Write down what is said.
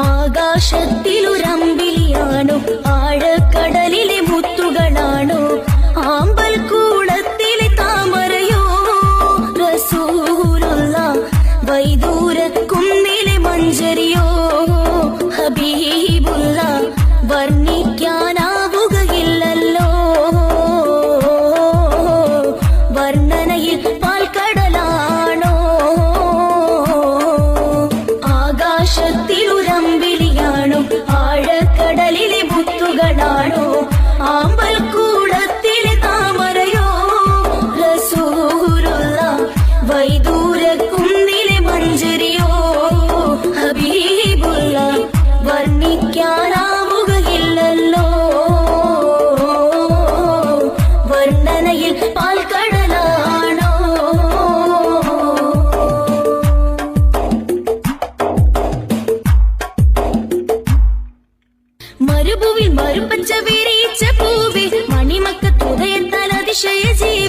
ആകാശത്തിലൊരമ്പിളിയാണോ ആഴക്കടലിലെ മുത്തുകളാണോ? ആമ്പൽ കൂടത്തിലെ താമരയോ? റസൂലുള്ള വൈദൂര കുന്നിലെ മഞ്ചരിയോ? ഹബീബുള്ള വർണിക്കാനാവുകയില്ലല്ലോ. വർണനയിൽ വൈദൂര കുന്നിലെ മഞ്ചരിയോ? ഹബീബുള്ള വർണിക്കാനാവുകയില്ലല്ലോ. മരുപ്പച്ച വിരിച്ച പൂവിൽ മണിമക്ക തുടയത്താൽ അതിശയ ജീവേ